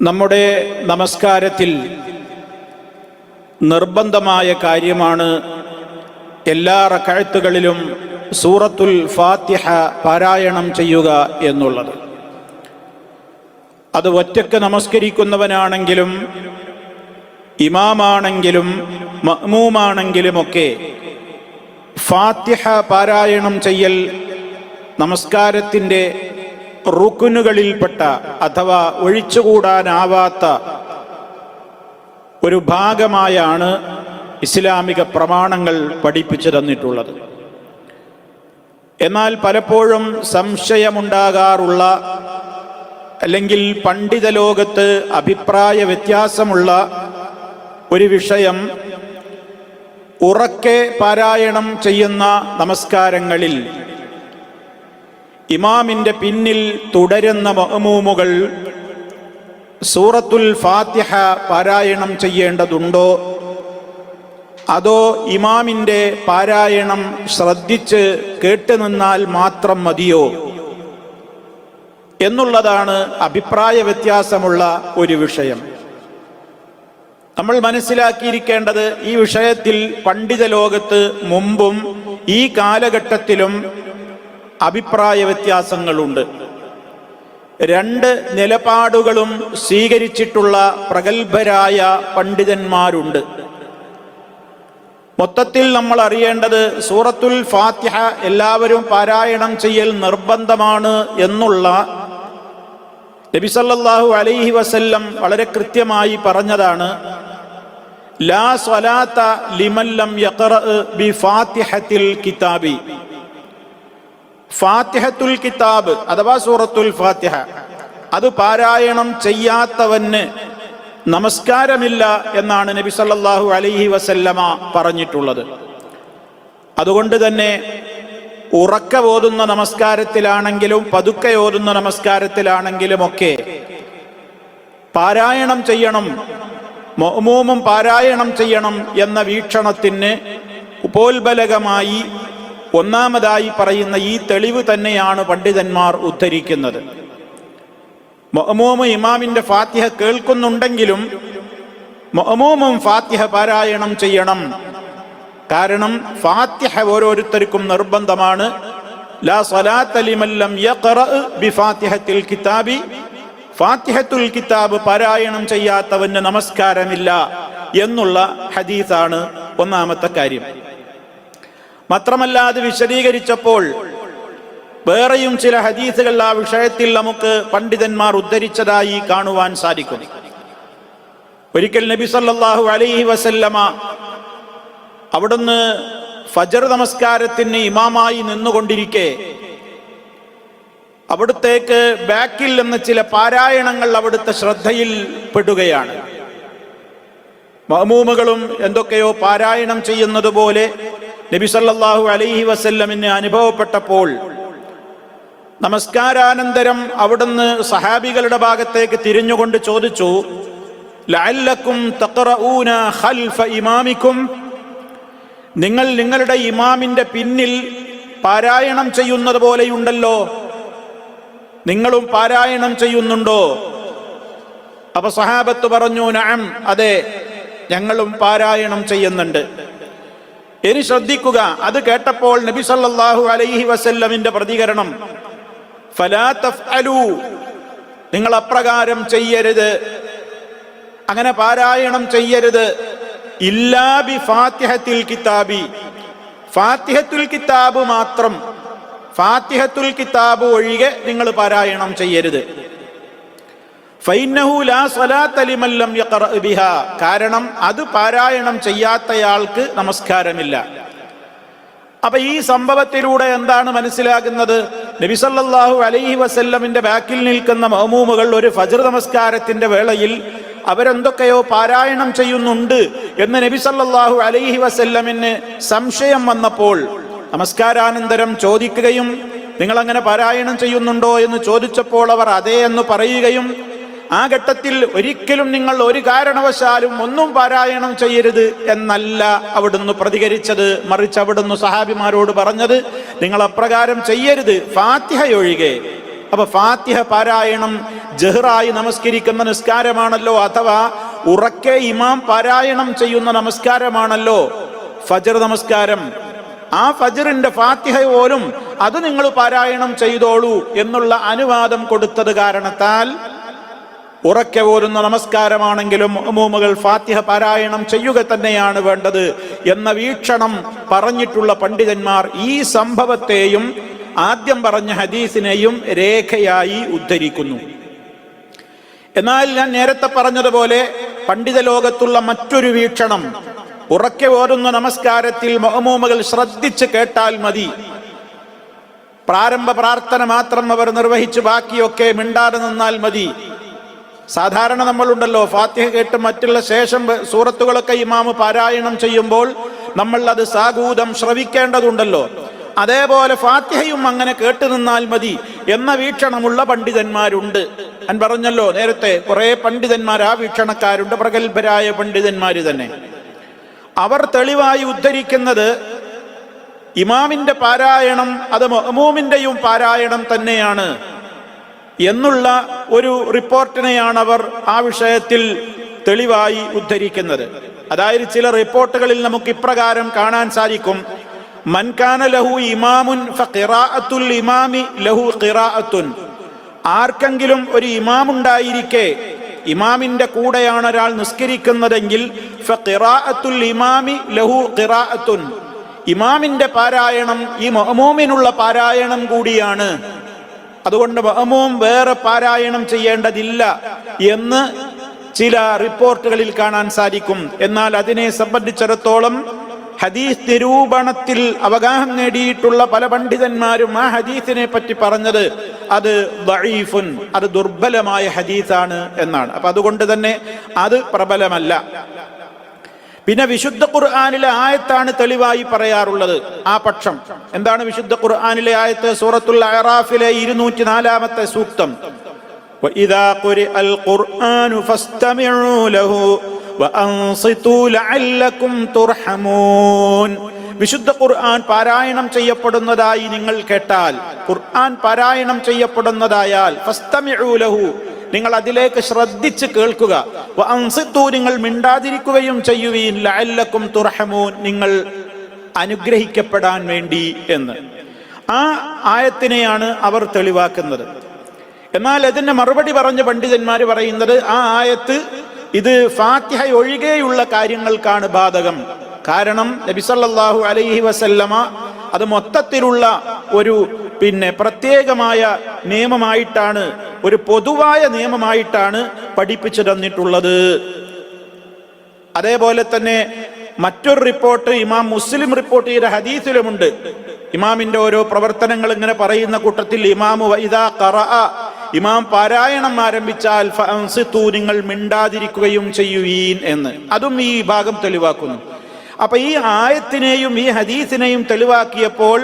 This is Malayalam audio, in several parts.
നമ്മുടെ നമസ്കാരത്തിൽ നിർബന്ധമായ കാര്യമാണ് എല്ലാ റക്കഴത്തുകളിലും സൂറത്തുൽ ഫാത്തിഹ പാരായണം ചെയ്യുക എന്നുള്ളത്. അത് ഒറ്റയ്ക്ക് നമസ്കരിക്കുന്നവനാണെങ്കിലും ഇമാമാണെങ്കിലും മഹ്മൂമാണെങ്കിലുമൊക്കെ ഫാത്തിഹ പാരായണം ചെയ്യൽ നമസ്കാരത്തിന്റെ റുക്കുനുകളിൽപ്പെട്ട അഥവാ ഒഴിച്ചുകൂടാനാവാത്ത ഒരു ഭാഗമായാണ് ഇസ്ലാമിക പ്രമാണങ്ങൾ പഠിപ്പിച്ചു തന്നിട്ടുള്ളത്. എന്നാൽ പലപ്പോഴും സംശയമുണ്ടാകാറുള്ള അല്ലെങ്കിൽ പണ്ഡിത ലോകത്ത് അഭിപ്രായ വ്യത്യാസമുള്ള ഒരു വിഷയം ഉറക്കെ പാരായണം ചെയ്യുന്ന നമസ്കാരങ്ങളിൽ ഇമാമിന്റെ പിന്നിൽ തുടരുന്ന മഹമൂമുകൾ സൂറത്തുൽ ഫാത്തിഹ പാരായണം ചെയ്യേണ്ടതുണ്ടോ? അതോ ഇമാമിന്റെ പാരായണം ശ്രദ്ധിച്ച് കേട്ടുനിന്നാൽ മാത്രം മതിയോ? എന്നുള്ളതാണ് അഭിപ്രായ വ്യത്യാസമുള്ള ഒരു വിഷയം. നമ്മൾ മനസ്സിലാക്കിയിരിക്കേണ്ടത് ഈ വിഷയത്തിൽ പണ്ഡിത ലോകത്ത് മുമ്പും ഈ കാലഘട്ടത്തിലും അഭിപ്രായ വ്യത്യാസങ്ങളുണ്ട്. രണ്ട് നിലപാടുകളും സ്വീകരിച്ചിട്ടുള്ള പ്രഗത്ഭരായ പണ്ഡിതന്മാരുണ്ട്. മൊത്തത്തിൽ നമ്മൾ അറിയേണ്ടത് സൂറത്തുൽ ഫാത്തിഹ എല്ലാവരും പാരായണം ചെയ്യൽ നിർബന്ധമാണ് എന്നുള്ള നബിസല്ലാഹു അലൈഹി വസല്ലം വളരെ കൃത്യമായി പറഞ്ഞതാണ്. ലാ സ്വലാത്ത ലിമല്ലം ബി ഫാത്തിഹത്തിൽ കിതാബി. ഫാത്തിഹത്തുൽ കിതാബ് അഥവാ സൂറത്തുൽ ഫാത്തിഹ. അത് പാരായണം ചെയ്യാത്തവന് നമസ്കാരമില്ല എന്നാണ് നബി സല്ലാഹു അലൈഹി വസല്ലമ പറഞ്ഞിട്ടുള്ളത്. അതുകൊണ്ട് തന്നെ ഉറക്ക ഓതുന്ന നമസ്കാരത്തിലാണെങ്കിലും പതുക്കെ ഓതുന്ന നമസ്കാരത്തിലാണെങ്കിലും ഒക്കെ പാരായണം ചെയ്യണം മൊമൂമും പാരായണം ചെയ്യണം എന്ന വീക്ഷണത്തിന് ഉപോത്ബലകമായി ഒന്നാമതായി പറയുന്ന ഈ തെളിവ് തന്നെയാണ് പണ്ഡിതന്മാർ ഉദ്ധരിക്കുന്നത്. മൊഹമോമ ഇമാമിന്റെ ഫാത്തിഹ കേൾക്കുന്നുണ്ടെങ്കിലും മൊഹമോമും ഫാത്തിഹ പാരായണം ചെയ്യണം. കാരണം ഫാത്തിഹ ഓരോരുത്തർക്കും നിർബന്ധമാണ്. ലാ കിതാബി. ഫാത്തിഹത്തുൽ കിതാബ് പാരായണം ചെയ്യാത്തവന് നമസ്കാരമില്ല എന്നുള്ള ഹദീസാണ് ഒന്നാമത്തെ കാര്യം. മാത്രമല്ല അത് വിശദീകരിച്ചപ്പോൾ വേറെയും ചില ഹദീസുകൾ ആ വിഷയത്തിൽ നമുക്ക് പണ്ഡിതന്മാർ ഉദ്ധരിച്ചതായി കാണുവാൻ സാധിക്കും. ഒരിക്കൽ നബി സല്ലാഹു അലൈഹി വസല്ലമ അവിടുന്ന് ഫജർ നമസ്കാരത്തിന് ഇമാമായി നിന്നുകൊണ്ടിരിക്കെ അവിടുത്തേക്ക് ബാക്കിൽ നിന്ന് ചില പാരായണങ്ങൾ അവിടുത്തെ ശ്രദ്ധയിൽ പെടുകയാണ്. മഹമൂമുകളും എന്തൊക്കെയോ പാരായണം ചെയ്യുന്നത് പോലെ നബി സല്ലല്ലാഹു അലൈഹി വസല്ലമിന് അനുഭവപ്പെട്ടപ്പോൾ നമസ്കാരാനന്തരം അവിടുന്ന് സഹാബികളുടെ ഭാഗത്തേക്ക് തിരിഞ്ഞുകൊണ്ട് ചോദിച്ചു ലഅല്ലക്കും തഖറഊന ഖൽഫ ഇമാമിക്കും? നിങ്ങൾ നിങ്ങളുടെ ഇമാമിന്റെ പിന്നിൽ പാരായണം ചെയ്യുന്നത് പോലെയുണ്ടല്ലോ. നിങ്ങളും പാരായണം ചെയ്യുന്നുണ്ടോ? അപ്പൊ സഹാബത്ത് പറഞ്ഞു നഅം അതെ ഞങ്ങളും പാരായണം ചെയ്യുന്നുണ്ട്. ഇനി ശ്രദ്ധിക്കുക. അത് കേട്ടപ്പോൾ നബി സല്ലാഹു അലൈഹി വസല്ലമിന്റെ പ്രതികരണം. നിങ്ങൾ അപ്രകാരം ചെയ്യരുത്. അങ്ങനെ പാരായണം ചെയ്യരുത്. ഇല്ലാബി ഫാത്തിഹത്തിൽ കിതാബി. ഫാത്തിഹത്തുൽ കിതാബ് മാത്രം. ഫാത്തിഹത്തുൽ കിതാബ് ഒഴികെ നിങ്ങൾ പാരായണം ചെയ്യരുത് ഫൈനഹു ലാ സ്വലാത്ത ലിമൻ ലം യഖറ ബിഹാ കാരണം അത് പാരായണം ചെയ്യാത്തയാൾക്ക് നമസ്കാരമില്ല. അപ്പൊ ഈ സംഭവത്തിലൂടെ എന്താണ് മനസ്സിലാകുന്നത്? നബിസല്ലാഹു അലൈഹി വസല്ലമിന്റെ ബാക്കിൽ നിൽക്കുന്ന മഹമൂമുകൾ ഒരു ഫജർ നമസ്കാരത്തിന്റെ വേളയിൽ അവരെന്തൊക്കെയോ പാരായണം ചെയ്യുന്നുണ്ട് എന്ന് നബിസല്ലാഹു അലൈഹി വസല്ലമിന് സംശയം വന്നപ്പോൾ നമസ്കാരാനന്തരം ചോദിക്കുകയും നിങ്ങൾ അങ്ങനെ പാരായണം ചെയ്യുന്നുണ്ടോ? എന്ന് ചോദിച്ചപ്പോൾ അവർ അതേ എന്ന് പറയുകയും ആ ഘട്ടത്തിൽ ഒരിക്കലും നിങ്ങൾ ഒരു കാരണവശാലും ഒന്നും പാരായണം ചെയ്യരുത് എന്നല്ല അവിടുന്ന് പ്രതികരിച്ചത്. മറിച്ച് അവിടുന്ന് സഹാബിമാരോട് പറഞ്ഞത് നിങ്ങൾ അപ്രകാരം ചെയ്യരുത്. ഫാത്തിഹ ഒഴികെ അപ്പൊ ഫാത്തിഹ പാരായണം ജഹ്റായി നമസ്കരിക്കുന്ന നിസ്കാരമാണല്ലോ അഥവാ ഉറക്കെ ഇമാം പാരായണം ചെയ്യുന്ന നമസ്കാരമാണല്ലോ ഫജർ നമസ്കാരം. ആ ഫജറിന്റെ ഫാത്തിഹ പോലും അത് നിങ്ങൾ പാരായണം ചെയ്തോളൂ എന്നുള്ള അനുവാദം കൊടുത്തത് കാരണത്താൽ ഉറക്കെ പോരുന്ന നമസ്കാരമാണെങ്കിലും മഅ്മൂമുകൾ ഫാത്തിഹ പാരായണം ചെയ്യുക തന്നെയാണ് വേണ്ടത് എന്ന വീക്ഷണം പറഞ്ഞിട്ടുള്ള പണ്ഡിതന്മാർ ഈ സംഭവത്തെയും ആദ്യം പറഞ്ഞ ഹദീസിനെയും രേഖയായി ഉദ്ധരിക്കുന്നു. എന്നാൽ ഞാൻ നേരത്തെ പറഞ്ഞതുപോലെ പണ്ഡിത ലോകത്തുള്ള മറ്റൊരു വീക്ഷണം. ഉറക്കെ ഓരുന്ന നമസ്കാരത്തിൽ മഹമൂമകൾ ശ്രദ്ധിച്ച് കേട്ടാൽ മതി. പ്രാരംഭ പ്രാർത്ഥന മാത്രം അവർ നിർവഹിച്ച് ബാക്കിയൊക്കെ മിണ്ടാതെ നിന്നാൽ മതി. സാധാരണ നമ്മളുണ്ടല്ലോ ഫാത്തിഹ കേട്ട് മറ്റുള്ള ശേഷം സൂറത്തുകളൊക്കെ ഇമാമ് പാരായണം ചെയ്യുമ്പോൾ നമ്മൾ അത് സാഗൂതം ശ്രവിക്കേണ്ടതുണ്ടല്ലോ. അതേപോലെ ഫാത്തിഹയും അങ്ങനെ കേട്ടു നിന്നാൽ മതി എന്ന വീക്ഷണമുള്ള പണ്ഡിതന്മാരുണ്ട്. ഞാൻ പറഞ്ഞല്ലോ നേരത്തെ കുറെ പണ്ഡിതന്മാർ ആ വീക്ഷണക്കാരുണ്ട് പ്രഗത്ഭരായ പണ്ഡിതന്മാർ തന്നെ. അവർ തെളിവായി ഉദ്ധരിക്കുന്നത് ഇമാമിന്റെ പാരായണം അത് മഹമൂമിന്റെയും പാരായണം തന്നെയാണ്. എന്നുള്ള ഒരു റിപ്പോർട്ടിനെയാണ് അവർ ആ വിഷയത്തിൽ തെളിവായി ഉദ്ധരിക്കുന്നത്. അതായത് ചില റിപ്പോർട്ടുകളിൽ നമുക്ക് ഇപ്രകാരം കാണാൻ സാധിക്കും. മൻകാന ലഹു ഇമാമുൻ ഇമാമി ലഹു ഖിറാഅത്തുൻ. ആർക്കെങ്കിലും ഒരു ഇമാമുണ്ടായിരിക്കെ ഇമാമിന്റെ കൂടെയാണ് ഒരാൾ നിസ്കരിക്കുന്നതെങ്കിൽ ഇമാമി ലഹു ഖിറാഅത്തുൻ. ഇമാമിന്റെ പാരായണം ഈ മഹമൂമിനുള്ള പാരായണം കൂടിയാണ്. അതുകൊണ്ട് മഹമൂം വേറെ പാരായണം ചെയ്യേണ്ടതില്ല എന്ന് ചില റിപ്പോർട്ടുകളിൽ കാണാൻ സാധിക്കും. എന്നാൽ അതിനെ സംബന്ധിച്ചിടത്തോളം ഹദീസ് നിരൂപണത്തിൽ അവഗാഹം നേടിയിട്ടുള്ള പല പണ്ഡിതന്മാരും ആ ഹദീസിനെ പറ്റി പറഞ്ഞത് അത് വഴീഫുൻ അത് ദുർബലമായ ഹദീസാണ് എന്നാണ്. അപ്പൊ അതുകൊണ്ട് തന്നെ അത് പ്രബലമല്ല. പിന്നെ വിശുദ്ധ ഖുർആാനിലെ ആയത്താണ് തെളിവായി പറയാറുള്ളത്. ആ പക്ഷം. എന്താണ് വിശുദ്ധ ഖുർആാനിലെ ആയത്ത്? സൂറത്തുൽ അറാഫിലെ ഇരുന്നൂറ്റി നാലാമത്തെ സൂക്തം വിശുദ്ധ ഖുർആൻ പാരായണം ചെയ്യപ്പെടുന്നതായി നിങ്ങൾ കേട്ടാൽ ഖുർആൻ പാരായണം ചെയ്യപ്പെടുന്നതായാൽ നിങ്ങൾ അതിലേക്ക് ശ്രദ്ധിച്ച് കേൾക്കുക. നിങ്ങൾ മിണ്ടാതിരിക്കുകയും ചെയ്യുവീൻ ലഅല്ലക്കും തുർഹമൂൻ നിങ്ങൾ അനുഗ്രഹിക്കപ്പെടാൻ വേണ്ടി എന്ന്. ആ ആയത്തിനെയാണ് അവർ തെളിവാക്കുന്നത്. എന്നാൽ അതിന്റെ മറുപടി പറഞ്ഞ പണ്ഡിതന്മാർ പറയുന്നത് ആ ആയത്ത് ഇത് ഫാത്തിഹ ഒഴികെയുള്ള കാര്യങ്ങൾക്കാണ് ബാധകം. കാരണം നബിസല്ലാഹു അലൈഹി വസല്ലമ അത് മൊത്തത്തിലുള്ള ഒരു പിന്നെ പ്രത്യേകമായ നിയമമായിട്ടാണ് ഒരു പൊതുവായ നിയമമായിട്ടാണ് പഠിപ്പിച്ചു തന്നിട്ടുള്ളത്. അതേപോലെ തന്നെ മറ്റൊരു റിപ്പോർട്ട് ഇമാം മുസ്ലിം റിപ്പോർട്ട് ചെയ്ത ഹദീസിലുമുണ്ട്. ഇമാമിന്റെ ഓരോ പ്രവർത്തനങ്ങൾ ഇങ്ങനെ പറയുന്ന കൂട്ടത്തിൽ ഇമാമു വൈദാ ഖറഅ ഇമാം പാരായണം ആരംഭിച്ചാൽ ഫഅൻസിത്തു നിങ്ങൾ മിണ്ടാതിരിക്കുകയും ചെയ്യുവീൻ എന്ന്. അതും ഈ ഭാഗം തെളിവാക്കുന്നു. അപ്പൊ ഈ ആയത്തിനെയും ഈ ഹദീസിനെയും തെളിവാക്കിയപ്പോൾ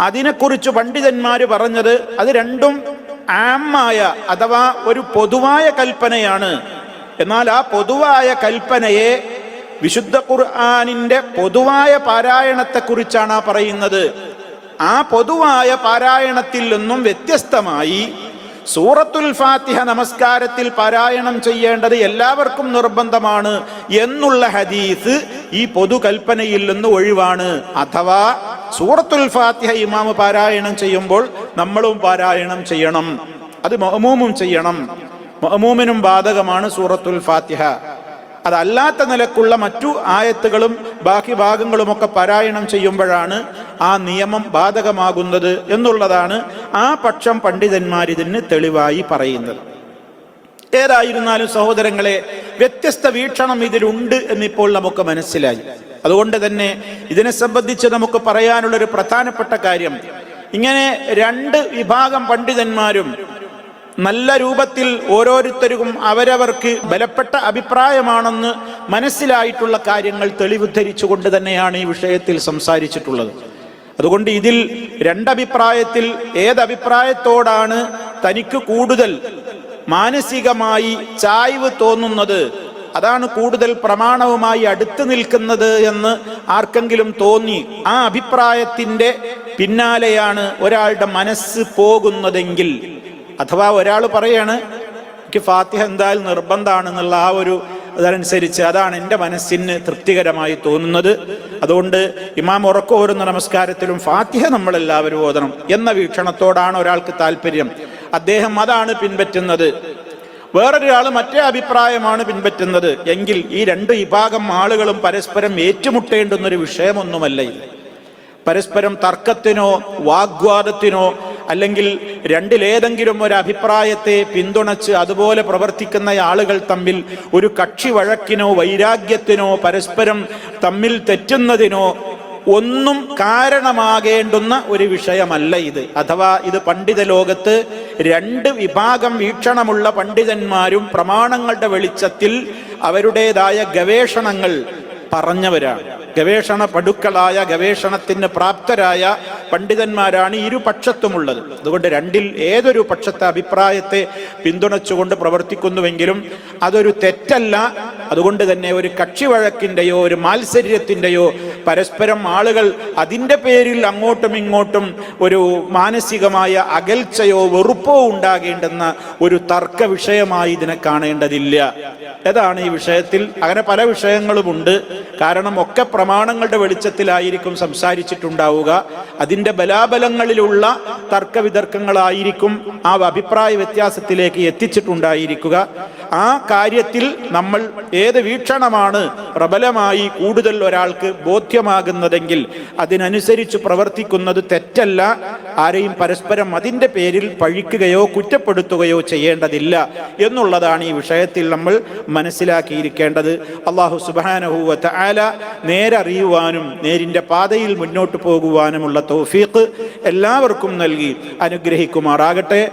അതിനെക്കുറിച്ച് പണ്ഡിതന്മാർ പറഞ്ഞത് അത് രണ്ടും ആമായ അഥവാ ഒരു പൊതുവായ കൽപ്പനയാണ്. എന്നാൽ ആ പൊതുവായ കൽപ്പനയെ വിശുദ്ധ ഖുർആാനിന്റെ പൊതുവായ പാരായണത്തെക്കുറിച്ചാണ് ആ പറയുന്നത്. ആ പൊതുവായ പാരായണത്തിൽ നിന്നും വ്യത്യസ്തമായി സൂറത്തുൽ ഫാത്തിഹ നമസ്കാരത്തിൽ പാരായണം ചെയ്യേണ്ടത് എല്ലാവർക്കും നിർബന്ധമാണ് എന്നുള്ള ഹദീസ് ഈ പൊതുകൽപ്പനയിൽ നിന്ന് ഒഴിവാണ്. അഥവാ സൂറത്തുൽ ഫാത്തിഹ ഇമാമ് പാരായണം ചെയ്യുമ്പോൾ നമ്മളും പാരായണം ചെയ്യണം. അത് മഹമൂമും ചെയ്യണം. മഹമൂമിനും ബാധകമാണ് സൂറത്തുൽ ഫാത്തിഹ. അതല്ലാത്ത നിലക്കുള്ള മറ്റു ആയത്തുകളും ബാക്കി ഭാഗങ്ങളുമൊക്കെ പാരായണം ചെയ്യുമ്പോഴാണ് ആ നിയമം ബാധകമാകുന്നത് എന്നുള്ളതാണ് ആ പക്ഷം പണ്ഡിതന്മാരിതിന് തെളിവായി പറയുന്നത്. ഏതായിരുന്നാലും സഹോദരങ്ങളെ വ്യത്യസ്ത വീക്ഷണം ഇതിലുണ്ട് എന്നിപ്പോൾ നമുക്ക് മനസ്സിലായി. അതുകൊണ്ട് തന്നെ ഇതിനെ സംബന്ധിച്ച് നമുക്ക് പറയാനുള്ള ഒരു പ്രധാനപ്പെട്ട കാര്യം. ഇങ്ങനെ രണ്ട് വിഭാഗം പണ്ഡിതന്മാരും നല്ല രൂപത്തിൽ ഓരോരുത്തരും അവരവർക്ക് ബലപ്പെട്ട അഭിപ്രായമാണെന്ന് മനസ്സിലായിട്ടുള്ള കാര്യങ്ങൾ തെളിവുദ്ധരിച്ചുകൊണ്ട് തന്നെയാണ് ഈ വിഷയത്തിൽ സംസാരിച്ചിട്ടുള്ളത്. അതുകൊണ്ട് ഇതിൽ രണ്ടഭിപ്രായത്തിൽ ഏതഭിപ്രായത്തോടാണ് തനിക്ക് കൂടുതൽ മാനസികമായി ചായ്വ് തോന്നുന്നത് അതാണ് കൂടുതൽ പ്രമാണവുമായി അടുത്തു നിൽക്കുന്നത് എന്ന് ആർക്കെങ്കിലും തോന്നി. ആ അഭിപ്രായത്തിന്റെ പിന്നാലെയാണ് ഒരാളുടെ മനസ്സ് പോകുന്നതെങ്കിൽ. അഥവാ ഒരാൾ പറയാണ് എനിക്ക് ഫാത്തിഹ എന്തായാലും നിർബന്ധമാണെന്നുള്ള ആ ഒരു അതനുസരിച്ച് അതാണ് എന്റെ മനസ്സിന് തൃപ്തികരമായി തോന്നുന്നത്. അതുകൊണ്ട് ഇമാം ഉറക്കോരുന്ന നമസ്കാരത്തിലും ഫാത്തിഹ നമ്മളെല്ലാവരും ഓതണം എന്ന വീക്ഷണത്തോടാണ് ഒരാൾക്ക് താല്പര്യം അദ്ദേഹം അതാണ് പിൻപറ്റുന്നത്. വേറൊരാൾ മറ്റേ അഭിപ്രായമാണ് പിൻപറ്റുന്നത്. എങ്കിൽ ഈ രണ്ട് വിഭാഗം ആളുകളും പരസ്പരം ഏറ്റുമുട്ടേണ്ടുന്നൊരു വിഷയമൊന്നുമല്ല ഇത്. പരസ്പരം തർക്കത്തിനോ വാഗ്വാദത്തിനോ അല്ലെങ്കിൽ രണ്ടിലേതെങ്കിലും ഒരു അഭിപ്രായത്തെ പിന്തുണച്ച് അതുപോലെ പ്രവർത്തിക്കുന്ന ആളുകൾ തമ്മിൽ ഒരു കക്ഷി വഴക്കിനോ വൈരാഗ്യത്തിനോ പരസ്പരം തമ്മിൽ തെറ്റുന്നതിനോ ഒന്നും കാരണമാകേണ്ടുന്ന ഒരു വിഷയമല്ല ഇത്. അഥവാ ഇത് പണ്ഡിത ലോകത്ത് രണ്ട് വിഭാഗം വീക്ഷണമുള്ള പണ്ഡിതന്മാരും പ്രമാണങ്ങളുടെ വെളിച്ചത്തിൽ അവരുടേതായ ഗവേഷണങ്ങൾ പറഞ്ഞവരാണ്. ഗവേഷണ പടുക്കളായ ഗവേഷണത്തിന് പ്രാപ്തരായ പണ്ഡിതന്മാരാണ് ഇരുപക്ഷത്തുമുള്ളത്. അതുകൊണ്ട് രണ്ടിൽ ഏതൊരു പക്ഷത്തെ അഭിപ്രായത്തെ പിന്തുണച്ചുകൊണ്ട് പ്രവർത്തിക്കുന്നുവെങ്കിലും അതൊരു തെറ്റല്ല. അതുകൊണ്ട് തന്നെ ഒരു കക്ഷി വഴക്കിന്റെയോ ഒരു മാത്സര്യത്തിന്റെയോ പരസ്പരം ആളുകൾ അതിന്റെ പേരിൽ അങ്ങോട്ടും ഇങ്ങോട്ടും ഒരു മാനസികമായ അകൽച്ചയോ വെറുപ്പോ ഉണ്ടാകേണ്ടെന്ന ഒരു തർക്ക വിഷയമായി ഇതിനെ കാണേണ്ടതില്ല. ഏതാണ് ഈ വിഷയത്തിൽ? അങ്ങനെ പല വിഷയങ്ങളുമുണ്ട്. കാരണം ഒക്കെ പ്രമാണങ്ങളുടെ വെളിച്ചത്തിലായിരിക്കും സംസാരിച്ചിട്ടുണ്ടാവുക. അതിന്റെ ബലാബലങ്ങളിലുള്ള തർക്കവിതർക്കങ്ങളായിരിക്കും ആ അഭിപ്രായ വ്യത്യാസത്തിലേക്ക് എത്തിച്ചിട്ടുണ്ടായിരിക്കുക. ആ കാര്യത്തിൽ നമ്മൾ ഏത് വീക്ഷണമാണ് പ്രബലമായി കൂടുതൽ ഒരാൾക്ക് ബോധ്യമാകുന്നതെങ്കിൽ അതിനനുസരിച്ച് പ്രവർത്തിക്കുന്നത് തെറ്റല്ല. ആരെയും പരസ്പരം അതിന്റെ പേരിൽ പഴിക്കുകയോ കുറ്റപ്പെടുത്തുകയോ ചെയ്യേണ്ടതില്ല എന്നുള്ളതാണ് ഈ വിഷയത്തിൽ നമ്മൾ മനസ്സിലാക്കിയിരിക്കേണ്ടത്. അള്ളാഹു സുബാനഹൂവത്ത് ആല നേരറിയുവാനും നേരിന്റെ പാതയിൽ മുന്നോട്ട് പോകുവാനുമുള്ള തൗഫീഖ് എല്ലാവർക്കും നൽകി. അനുഗ്രഹിക്കുമാറാകട്ടെ.